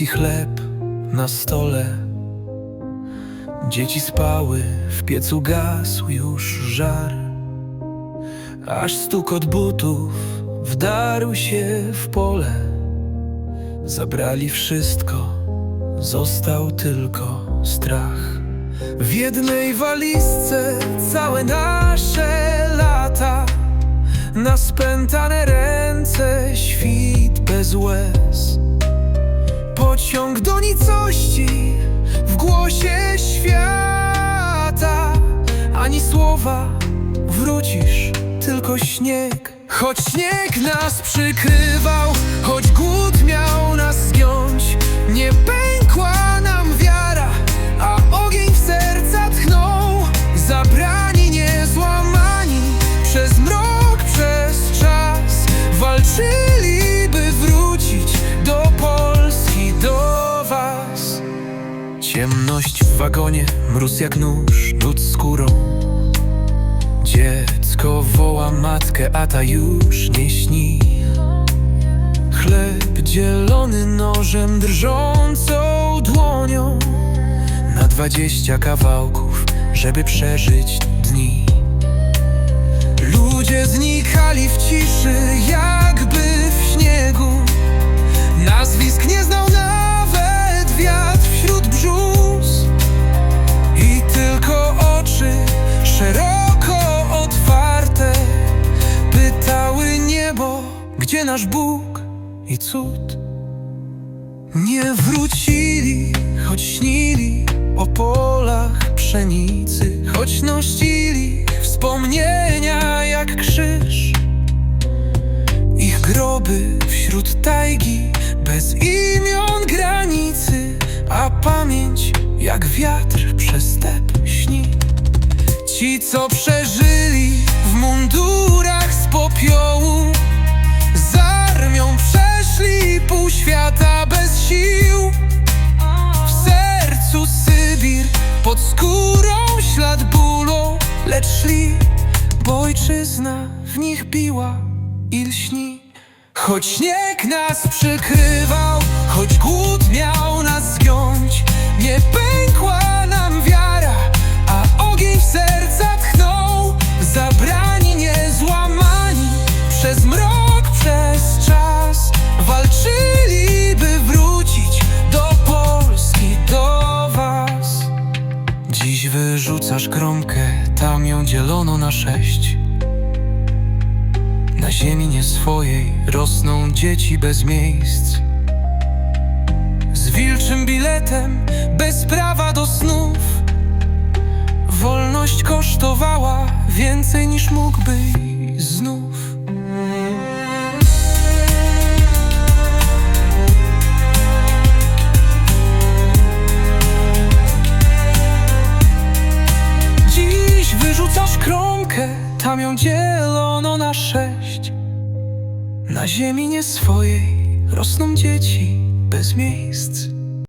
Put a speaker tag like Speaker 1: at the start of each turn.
Speaker 1: i chleb na stole. Dzieci spały, w piecu gasł już żar. Aż stukot butów wdarł się w pole. Zabrali wszystko, został tylko strach. W jednej walizce całe nasze lata, na spętane ręce świt bez łez. Pociąg do nicości w głosie świata, ani słowa wrócisz, tylko śnieg. Choć śnieg nas przykrywał, choć Ciemność w wagonie, mróz jak nóż, lód skórą. Dziecko woła matkę, a ta już nie śni. Chleb dzielony nożem, drżącą dłonią na dwadzieścia kawałków, żeby przeżyć dni. Ludzie znikali w ciszy, jakby gdzie nasz Bóg i cud. Nie wrócili, choć śnili o polach pszenicy, choć nosili wspomnienia jak krzyż. Ich groby wśród tajgi, bez imion granicy, a pamięć jak wiatr przez step śni. Ci, co przeżyli w mundurach pod skórą ślad bólu, lecz szli, bo ojczyzna w nich biła i lśni. Choć śnieg nas przykrywał, choć głód miał nas zgiąć, nie pękła nam wiara, a ogień w serca tchnął. Zabrani, niezłamani, przez mrok, Dziś wyrzucasz kromkę, tam ją dzielono na sześć. Na ziemi nie swojej rosną dzieci bez miejsc. Z wilczym biletem, bez prawa do snów. Wolność kosztowała więcej niż mógłby znów. Tam ją dzielono na sześć. Na ziemi nie swojej rosną dzieci bez miejsc.